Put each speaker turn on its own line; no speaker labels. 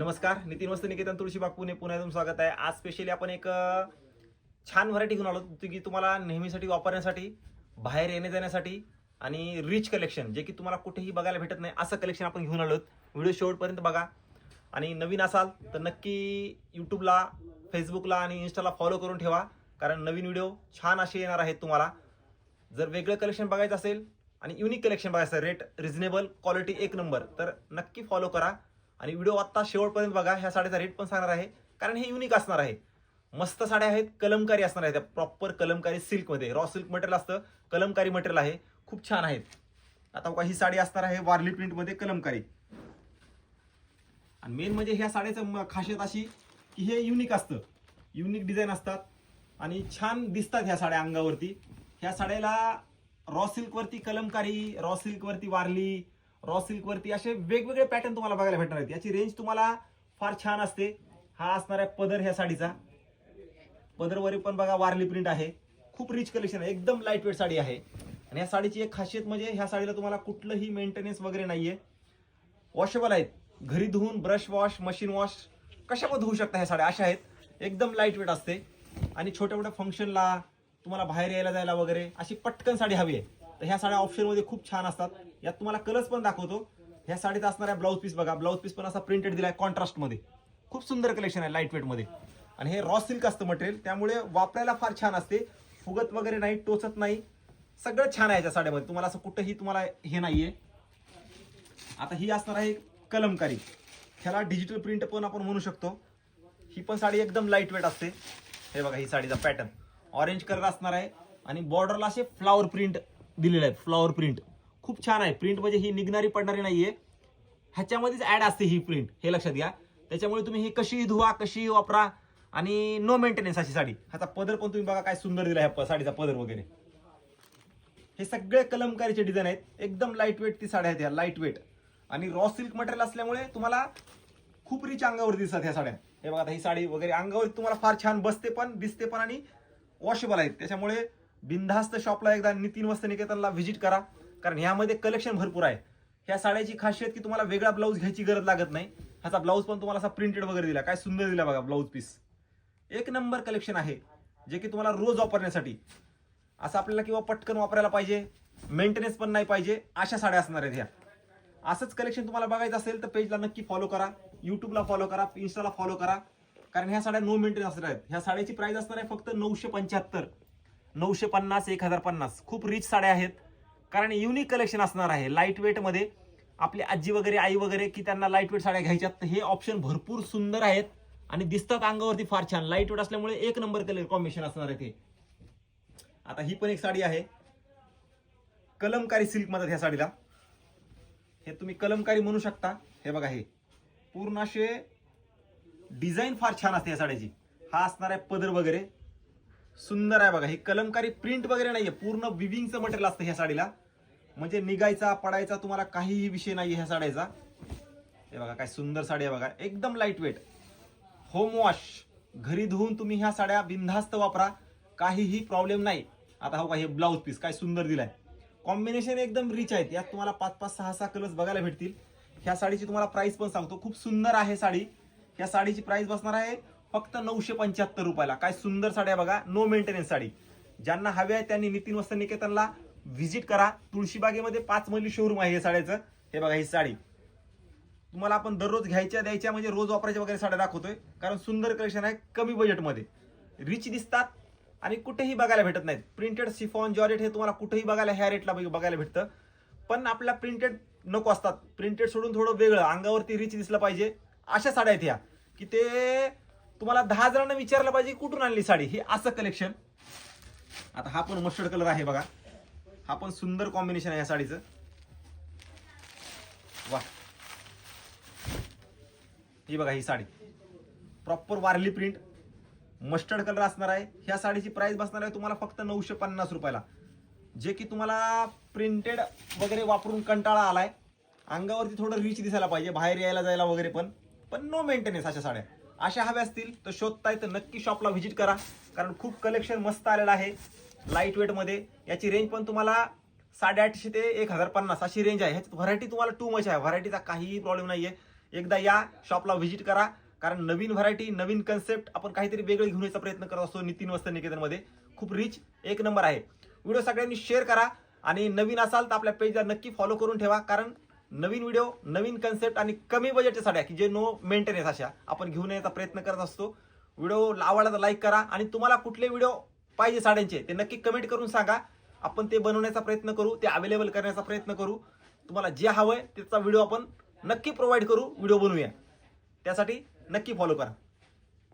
नमस्कार नितीन वस्त निकेतन तुळशीबाग पुणे पुन्हा एकदम स्वागत आहे. आज स्पेशली आपण एक छान व्हरायटी घेऊन आलो की तुम्हाला नेहमीसाठी वापरण्यासाठी बाहेर येणे जाण्यासाठी आणि रिच कलेक्शन जे की तुम्हाला कुठेही बघायला भेटत नाही असं कलेक्शन आपण घेऊन आलो व्हिडिओ शेवटपर्यंत बघा. आणि नवीन असाल तर नक्की यूट्यूबला फेसबुकला आणि इन्स्टाला फॉलो करून ठेवा कारण नवीन व्हिडिओ छान असे येणार आहेत तुम्हाला. जर वेगळं कलेक्शन बघायचं असेल आणि युनिक कलेक्शन बघायचं रेट रिझनेबल क्वालिटी एक नंबर तर नक्की फॉलो करा. आणि व्हिडिओ आत्ता शेवटपर्यंत बघा ह्या साड्याचा रेट पण सांगणार आहे. कारण हे युनिक असणार आहे. मस्त साड्या आहेत कलमकारी असणार आहेत. प्रॉपर कलमकारी सिल्कमध्ये रॉ सिल्क मटेरियल असतं कलमकारी मटेरियल आहे. खूप छान आहेत. आता बघा ही साडी असणार आहे वारली प्रिंटमध्ये कलमकारी. आणि मेन म्हणजे ह्या साड्याचं खासियत अशी की हे युनिक असतं. युनिक डिझाईन असतात. आणि छान दिसतात ह्या साड्या अंगावरती. ह्या साड्याला रॉ सिल्कवरती कलमकारी रॉ सिल्कवरती वारली रॉ सिल्कवरती असे वेगवेगळे पॅटर्न तुम्हाला बघायला भेटणार आहेत. याची रेंज तुम्हाला फार छान असते. हा असणार आहे पदर ह्या साडीचा. पदरवरी पण बघा वारली प्रिंट आहे. खूप रिच कलेक्शन आहे. एकदम लाइट वेट साडी आहे. आणि या साडीची एक खासियत म्हणजे ह्या साडीला तुम्हाला कुठलंही मेंटेनन्स वगैरे नाहीये. वॉशेबल आहेत. घरी धुवून ब्रश वॉश मशीन वॉश कशा पण धुवू शकता ह्या साड्या? अशा आहेत. एकदम लाइट वेट असते. आणि छोट्या मोठ्या फंक्शनला तुम्हाला बाहेर यायला जायला वगैरे अशी पटकन साडी हवी आहे. तर ह्या साड्या ऑप्शनमध्ये खूप छान असतात. यात तुम्हाला कलर्स पण दाखवतो. ह्या साडीत असणाऱ्या ब्लाऊज पीस बघा. ब्लाऊज पीस पण असा प्रिंटेड दिला आहे कॉन्ट्रास्टमध्ये खूप सुंदर कलेक्शन आहे लाइट वेटमध्ये आणि हे रॉ सिल्क असतं मटेरियल त्यामुळे वापरायला फार छान असते. फुगत वगैरे नाही टोचत नाही. सगळं छान आहे याच्या साड्यामध्ये. तुम्हाला असं कुठंही तुम्हाला हे नाहीये. आता ही असणार आहे कलमकारी. ह्याला डिजिटल प्रिंट पण आपण म्हणू शकतो. ही पण साडी एकदम लाइट वेट असते. हे बघा ही साडीचा पॅटर्न ऑरेंज कलर असणार आहे. आणि बॉर्डरला असे फ्लावर प्रिंट दिलेलं आहे. फ्लॉवर प्रिंट खूप छान आहे. प्रिंट म्हणजे ही निघणारी पडणारी नाहीये. ह्याच्यामध्येच ॲड असते ही प्रिंट हे लक्षात घ्या. त्याच्यामुळे तुम्ही ही कशी धुवा कशी वापरा आणि नो मेंटेनन्स अशी साडी. ह्याचा पदर पण तुम्ही बघा काय सुंदर दिला ह्या प- साडीचा पदर वगैरे. हे सगळे कलमकारीचे डिझाईन आहेत. एकदम लाइट वेट ती साड्या आहेत ह्या लाइट वेट आणि रॉ सिल्क मटेरियल असल्यामुळे तुम्हाला खूप रिच अंगावर दिसतात ह्या साड्या. हे बघा आता ही साडी वगैरे अंगावर तुम्हाला फार छान बसते पण दिसते पण आणि वॉशेबल आहेत. त्याच्यामुळे बिनधास्त शॉपला एकदा नितीन वस्त्र निकेतनला व्हिजिट करा. कारण ह्यामध्ये कलेक्शन भरपूर आहे. ह्या साड्याची खासियत की तुम्हाला वेगळा ब्लाऊज घ्यायची गरज लागत नाही. ह्याचा ब्लाऊज पण तुम्हाला असा प्रिंटेड वगैरे दिला. काय सुंदर दिला बघा ब्लाऊज पीस एक नंबर कलेक्शन आहे जे की तुम्हाला रोज वापरण्यासाठी. असं आपल्याला किंवा पटकन वापरायला पाहिजे मेंटेनन्स पण नाही पाहिजे अशा साड्या असणार आहेत ह्या. असंच कलेक्शन तुम्हाला बघायचं असेल तर पेजला नक्की फॉलो करा. यूट्यूबला फॉलो करा इन्स्टाला फॉलो करा. कारण ह्या साड्या नो मेंटेनन्स असणार आहेत. ह्या साड्याची प्राइस असणार आहे फक्त नऊशे पंच्याहत्तर. नऊशे पन्नास एक हजार पन्नास. खूप रिच साड्या आहेत. कारण युनिक कलेक्शन असणार आहे. लाइट वेटमध्ये आपली आजी वगैरे आई वगैरे की त्यांना लाइट वेट साड्या घ्यायच्यात हे ऑप्शन भरपूर सुंदर आहेत आणि दिसतात अंगावरती फार छान. लाइट वेट असल्यामुळे एक नंबर कलर कॉम्बिनेशन असणार आहे ते. आता ही पण एक साडी आहे. कलमकारी सिल्क म्हणतात ह्या साडीला. हे तुम्ही कलमकारी म्हणू शकता. हे बघा हे. पूर्ण असे डिझाईन फार छान असते या साड्याची. हा असणार आहे पदर वगैरे. सुंदर आहे बघा. ही कलमकारी प्रिंट वगैरे नाहीये. पूर्ण विविंगचं मटेरियल असतं ह्या साडीला. म्हणजे निघायचा पडायचा तुम्हाला काहीही विषय नाही ह्या साड्याचा. हे बघा काय सुंदर साडी आहे बघा. एकदम लाइट वेट होम वॉश घरी धुवून तुम्ही ह्या साड्या बिनधास्त वापरा. काहीही प्रॉब्लेम नाही. आता हो का हे ब्लाऊज पीस काय सुंदर दिलाय. कॉम्बिनेशन एकदम रिच आहेत. यात तुम्हाला पाच पाच सहा सहा कलर्स बघायला भेटतील. ह्या साडीची तुम्हाला प्राइस पण सांगतो. खूप सुंदर आहे साडी. ह्या साडीची प्राइस बसणार आहे फक्त नऊशे पंच्याहत्तर रुपयाला. काय सुंदर साड्या बघा नो मेंटेनन्स साडी. ज्यांना हवी आहे त्यांनी नितीन वस्त्र निकेतनला व्हिजिट करा. तुळशीबागेमध्ये पाच मजली शोरूम आहे हे साड्याचं. हे बघा ही साडी. तुम्हाला आपण दररोज घ्यायच्या द्यायच्या म्हणजे रोज वापरायच्या वगैरे साड्या दाखवतोय. कारण सुंदर कलेक्शन आहे कमी बजेटमध्ये रिच दिसतात आणि कुठेही बघायला भेटत नाहीत. प्रिंटेड सिफॉन जॉरेट हे तुम्हाला कुठेही बघायला ह्या रेटला बघायला भेटतं. पण आपल्या प्रिंटेड नको असतात. प्रिंटेड सोडून थोडं वेगळं. अंगावरती रिच दिसलं पाहिजे. अशा साड्या आहेत ह्या. की ते तुम्हाला दहा जणांना विचारलं पाहिजे कुठून आणली साडी? हे असं कलेक्शन आता हा पण मस्टर्ड कलर आहे बघा. हा पण सुंदर कॉम्बिनेशन आहे या साडीचं. वा ही बघा ही sari. Proper Warli print mustard colour असणार आहे. ह्या साडीची प्राइस बसणार आहे तुम्हाला फक्त नऊशे पन्नास रुपयाला. जे की तुम्हाला प्रिंटेड वगैरे वापरून कंटाळा आलाय. अंगावरती थोडं रिच दिसायला पाहिजे. बाहेर यायला जायला वगैरे पण. पण नो मेंटेनन्स अशा साड्या. अशा हव्या असतील तर शोधताय तर नक्की शॉपला व्हिजिट करा. कारण खूप कलेक्शन मस्त आलेलं आहे. लाइट वेटमध्ये याची रेंज पण तुम्हाला साडेआठशे ते एक हजार पन्नास अशी रेंज आहे. ह्याच्यात व्हरायटी तुम्हाला टू मच आहे. व्हरायटीचा काहीही प्रॉब्लेम नाही आहे एकदा या शॉपला व्हिजिट करा. कारण नवीन व्हरायटी नवीन कन्सेप्ट आपण काहीतरी वेगळं घेऊन यायचा प्रयत्न करत असतो नितीन वस्त्र निकेतनमध्ये. खूप रिच एक नंबर आहे. व्हिडिओ सगळ्यांनी शेअर करा. आणि नवीन असाल तर आपल्या पेजला नक्की फॉलो करून ठेवा. कारण नवीन व्हिडिओ नवीन कन्सेप्ट आणि कमी बजेटच्या साड्या की जे नो मेंटेनन्स अशा आपण घेऊन येण्याचा प्रयत्न करत असतो. व्हिडिओ आवडला तर लाईक करा आणि तुम्हाला कुठले व्हिडिओ पाहिजे साड्यांचे ते नक्की कमेंट करून सांगा. आपण ते बनवण्याचा प्रयत्न करू ते अवेलेबल करण्याचा प्रयत्न करू. तुम्हाला जे हवं आहे त्याचा व्हिडिओ आपण नक्की प्रोव्हाइड करू. व्हिडिओ बनवूया. त्यासाठी नक्की फॉलो करा.